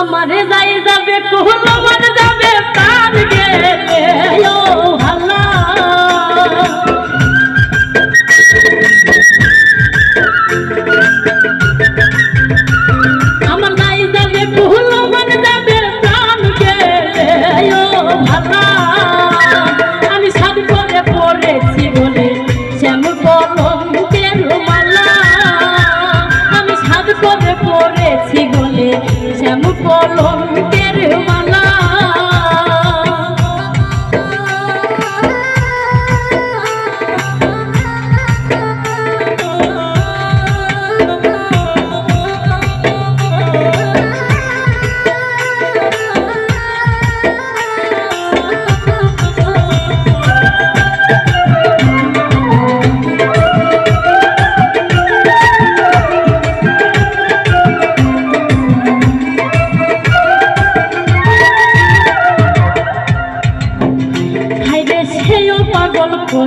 আমার যাই যাবে কোহল আমার যাবে তার গেলে।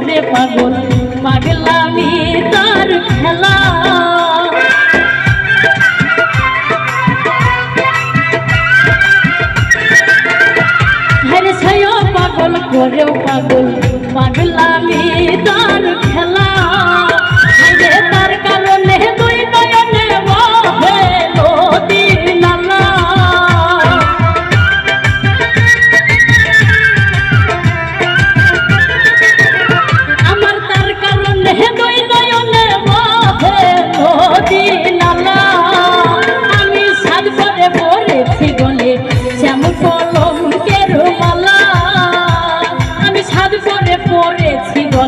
মনে পাগল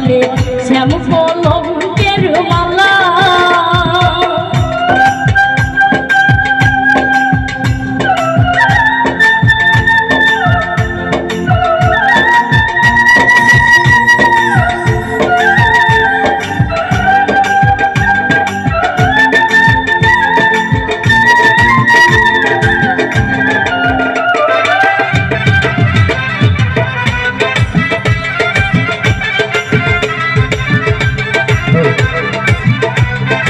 amor, se amo for.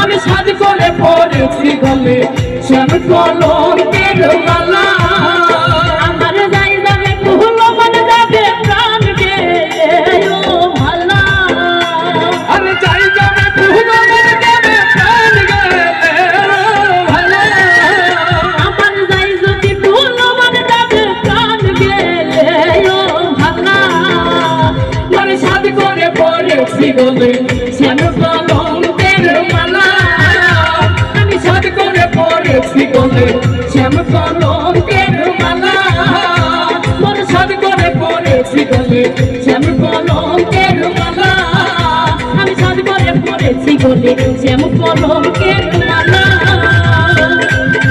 আমি সাজ করে পড়েছি গলে। শ্যাম কলঙ্কের মালা জীবনে শ্যামকলঙ্কের মালা আমি সাত করে পড়েছি বলে শ্যামকলঙ্কের মালা মন সাত করে পড়েছি বলে শ্যামকলঙ্কের মালা আমি সাত করে পড়েছি বলে শ্যামকলঙ্কের মালা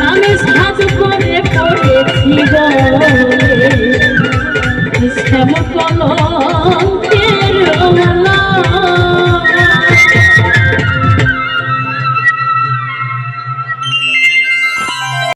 আমি সাত করে পড়েছি বলে। শ্যামকলঙ্ক